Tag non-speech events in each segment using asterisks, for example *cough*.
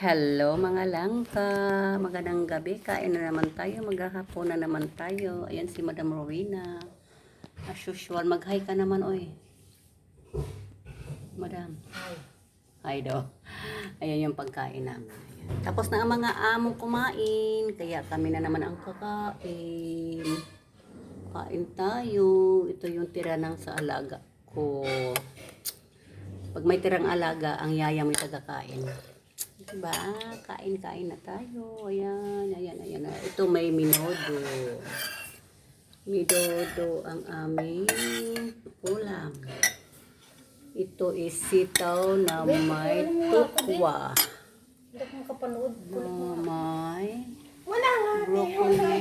Hello mga langka, magandang gabi, kain na naman tayo, maghahapon na naman tayo. Ayan si Madam Rowena. As usual, mag-hi ka naman, oy. Madam, Ay. hi daw. Ayan yung pagkain namin. Ayan. Tapos na ang mga amo kumain, kaya kami na naman ang kakain. Kain tayo. Ito yung tira ng sa alaga ko. Pag may tirang alaga, ang yaya mo'y tagakain. Diba? Kain-kain na tayo. Ayan, ayan, ayan. Ito may minodo. Minodo ang aming ulam. Ito is sitaw na may tukwa. Hindi ko makapanood. Na may Wala nga. broccoli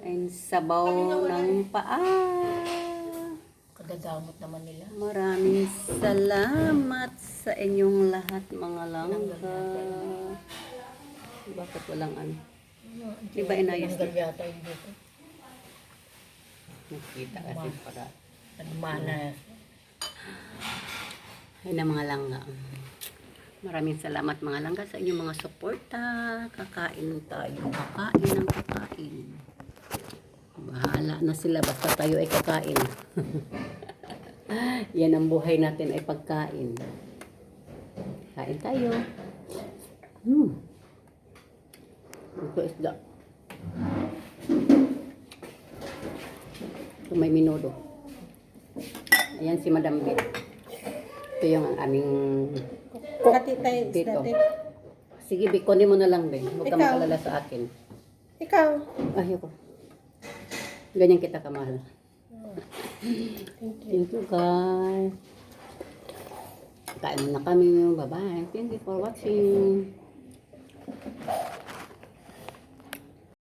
and sabaw ng paa. Kagagamot naman nila. Maraming salamat sa inyong lahat mga langka. Bakit walang ano? Di ba inayos dito. Nakita kasi para. Ano mana. Ay na mga langga. Maraming salamat mga langga sa inyong mga suporta. Kakain tayo. Kakain ang kakain. Bahala na sila basta tayo ay kakain. *laughs* Yan ang buhay natin ay pagkain. Kain tayo. Hmm. Ito isda. Ito may minudo. Ayan si Madam Bit. Ito yung ang aming Kati tayo. dito. Sige, bikonin mo na lang, Ben. Huwag ka Ikaw. mag-alala sa akin. Ikaw. Ayoko. Ganyan kita kamahal. Thank you. Thank you, guys. Kain na kami. Bye-bye. Thank you for watching.